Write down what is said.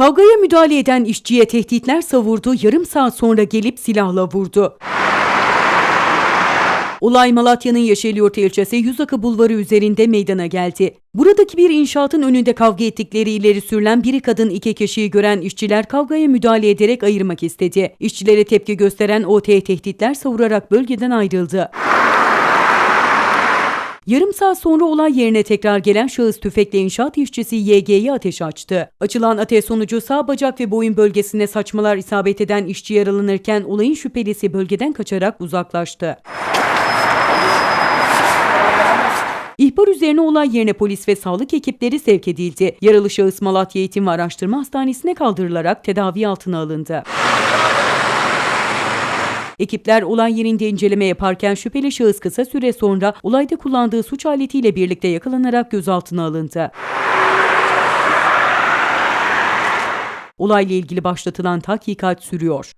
Kavgaya müdahale eden işçiye tehditler savurdu, yarım saat sonra gelip silahla vurdu. Olay Malatya'nın Yeşilyurt ilçesi Yüzakı Bulvarı üzerinde meydana geldi. Buradaki bir inşaatın önünde kavga ettikleri ileri sürülen biri kadın iki kişiyi gören işçiler kavgaya müdahale ederek ayırmak istedi. İşçilere tepki gösteren OT tehditler savurarak bölgeden ayrıldı. Yarım saat sonra olay yerine tekrar gelen şahıs tüfekle inşaat işçisi YG'ye ateş açtı. Açılan ateş sonucu sağ bacak ve boyun bölgesine saçmalar isabet eden işçi yaralanırken olayın şüphelisi bölgeden kaçarak uzaklaştı. İhbar üzerine olay yerine polis ve sağlık ekipleri sevk edildi. Yaralı şahıs Malatya Eğitim ve Araştırma Hastanesi'ne kaldırılarak tedavi altına alındı. Ekipler olay yerinde inceleme yaparken şüpheli şahıs kısa süre sonra olayda kullandığı suç aletiyle birlikte yakalanarak gözaltına alındı. Olayla ilgili başlatılan tahkikat sürüyor.